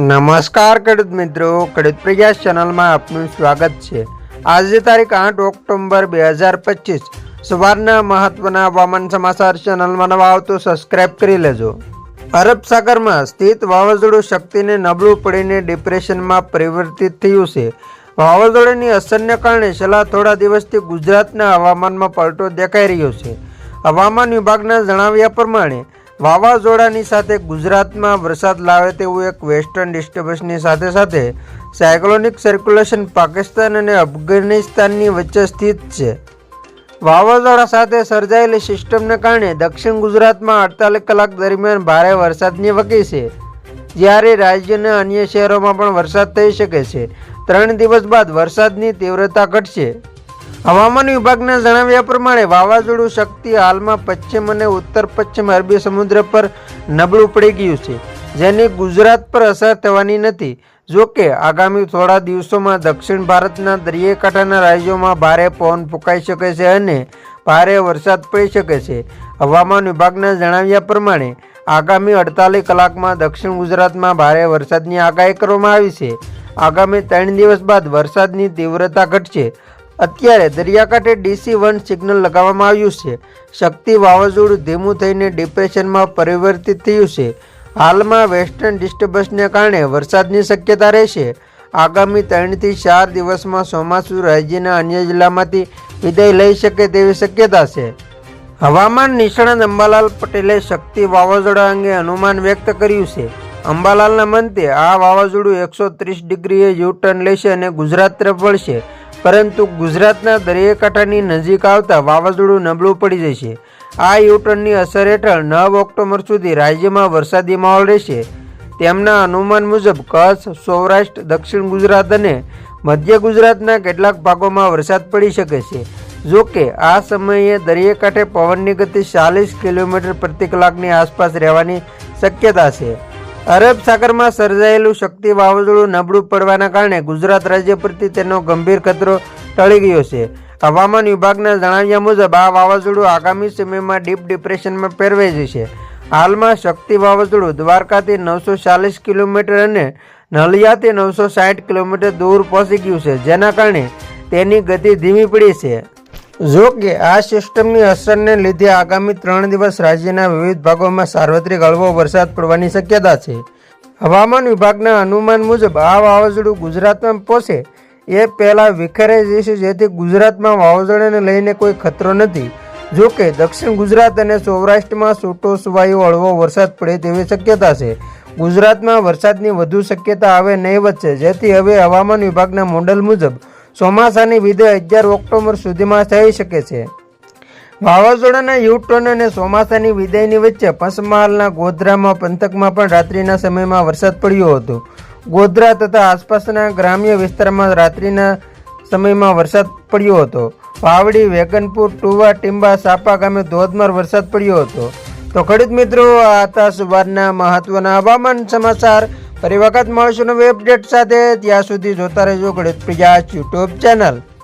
નમસ્કાર, ખેડૂત મિત્રો. ખેડૂત પ્રયાસ ચેનલમાં આપનું સ્વાગત છે. આજે તારીખ આઠ ઓક્ટોબર બે હજાર પચીસ. સવારના મહત્વના હવામાન સમાચાર ચેનલમાં નવા આવતો સબસ્ક્રાઇબ કરી લેજો. અરબ સાગરમાં સ્થિત વાવાઝોડું શક્તિને નબળું પડીને ડિપ્રેશનમાં પરિવર્તિત થયું છે. વાવાઝોડાની અસરને કારણે છેલ્લા થોડા દિવસથી ગુજરાતના હવામાનમાં પલટો દેખાઈ રહ્યો છે. હવામાન વિભાગના જણાવ્યા પ્રમાણે વાવાઝોડાની સાથે ગુજરાતમાં વરસાદ લાવે તેવું એક વેસ્ટર્ન ડિસ્ટર્બન્સની સાથે સાથે સાયક્લોનિક સર્ક્યુલેશન પાકિસ્તાન અને અફઘાનિસ્તાનની વચ્ચે સ્થિત છે. વાવાઝોડા સાથે સર્જાયેલી સિસ્ટમને કારણે દક્ષિણ ગુજરાતમાં અડતાલીસ કલાક દરમિયાન ભારે વરસાદની વકી છે. જ્યારે રાજ્યના અન્ય શહેરોમાં પણ વરસાદ થઈ શકે છે. ત્રણ દિવસ બાદ વરસાદની તીવ્રતા ઘટશે. હવામાન વિભાગના જણાવ્યા પ્રમાણે વાવાઝોડું શક્તિ હાલમાં પશ્ચિમ અને ઉત્તર પશ્ચિમ અરબી સમુદ્ર પર નબળું પડી ગયું છે, જેની ગુજરાત પર અસર થવાની નથી. જો કે, આગામી થોડા દિવસોમાં દક્ષિણ ભારતના દરિયાકાંઠાના રાજ્યોમાં ભારે પવન ફૂંકાઈ શકે છે અને ભારે વરસાદ પડી શકે છે. હવામાન વિભાગના જણાવ્યા પ્રમાણે, આગામી અડતાલીસ કલાકમાં દક્ષિણ ગુજરાતમાં ભારે વરસાદની આગાહી કરવામાં આવી છે. આગામી ત્રણ દિવસ બાદ વરસાદની તીવ્રતા ઘટશે. અત્યારે દરિયાકાંઠે ડીસી વન સિગ્નલ લગાવવામાં આવ્યું છે. શક્તિ વાવાઝોડું ધીમું થઈને ડિપ્રેશનમાં પરિવર્તિત થયું છે. હાલમાં વેસ્ટર્ન ડિસ્ટર્બન્સને કારણે વરસાદની શક્યતા રહેશે આગામી ત્રણથી ચાર દિવસમાં ચોમાસુ રાજ્યના અન્ય જિલ્લામાંથી વિદાય લઈ શકે તેવી શક્યતા છે. હવામાન નિષ્ણાત અંબાલાલ પટેલે શક્તિ વાવાઝોડા અંગે અનુમાન વ્યક્ત કર્યું છે. અંબાલાલના મંતે આ વાવાઝોડું એકસો ત્રીસ ડિગ્રીએ યુ ટર્ન લેશે અને ગુજરાત તરફ વળશે. પરંતુ ગુજરાતના દરિયાકાંઠાની નજીક આવતા વાવાઝોડું નબળું પડી જશે આ યુટર્નની અસર હેઠળ નવ ઓક્ટોબર સુધી રાજ્યમાં વરસાદી માહોલ રહેશે. તેમના અનુમાન મુજબ કચ્છ, સૌરાષ્ટ્ર, દક્ષિણ ગુજરાત અને મધ્ય ગુજરાતના કેટલાક ભાગોમાં વરસાદ પડી શકે છે. જો કે, આ સમયે દરિયાકાંઠે પવનની ગતિ ચાલીસ કિલોમીટર પ્રતિ કલાકની આસપાસ રહેવાની શક્યતા છે. અરબ સાગરમાં સર્જાયેલું શક્તિ વાવાઝોડું નબળું પડવાના કારણે ગુજરાત રાજ્ય પ્રતિ તેનો ગંભીર ખતરો ટળી ગયો છે. હવામાન વિભાગના જણાવ્યા મુજબ આ વાવાઝોડું આગામી સમયમાં ડીપ ડિપ્રેશનમાં ફેરવાઈ જશે. હાલમાં શક્તિ વાવાઝોડું દ્વારકાથી નવસો ચાલીસ કિલોમીટર અને નલિયાથી નવસો સાઠ કિલોમીટર દૂર પહોંચી ગયું છે, જેના કારણે તેની ગતિ ધીમી પડી છે. જો કે આ સિસ્ટમની અસરને લીધે આગામી ત્રણ દિવસ રાજ્યના વિવિધ ભાગોમાં સાર્વત્રિક હળવો વરસાદ પડવાની શક્યતા છે. હવામાન વિભાગના અનુમાન મુજબ આ વાવાઝોડું ગુજરાતમાં પહોંચે એ પહેલાં વિખેરાઈ જશે જેથી ગુજરાતમાં વાવાઝોડાને લઈને કોઈ ખતરો નથી. જો કે દક્ષિણ ગુજરાત અને સૌરાષ્ટ્રમાં છૂટો સુવાયો હળવો વરસાદ પડે તેવી શક્યતા છે. ગુજરાતમાં વરસાદની વધુ શક્યતા હવે નહીં છે જેથી હવે હવામાન વિભાગના મોડલ મુજબ ચોમાસાની વિદાય અગિયાર ઓક્ટોબર સુધીમાં થઈ શકે છે. વાવાઝોડાના યુટર્ન અને ચોમાસાની વિદાયની વચ્ચે પંચમહાલના ગોધરામાં પંથકમાં પણ રાત્રિના સમયમાં વરસાદ પડ્યો હતો. ગોધરા તથા આસપાસના ગ્રામ્ય વિસ્તારમાં રાત્રિના સમયમાં વરસાદ પડ્યો હતો. વાવડી, વેગનપુર, ટુવા, ટીંબા, સાપા ગામે ધોધમાર વરસાદ પડ્યો હતો. તો ખેડૂત મિત્રો, આ હતા સવારના મહત્વના હવામાન સમાચાર. ફરી વખત મળશું નવી અપડેટ સાથે. ત્યાં સુધી જોતા રહેજો ગણિત પ્રજા યુટ્યુબ ચેનલ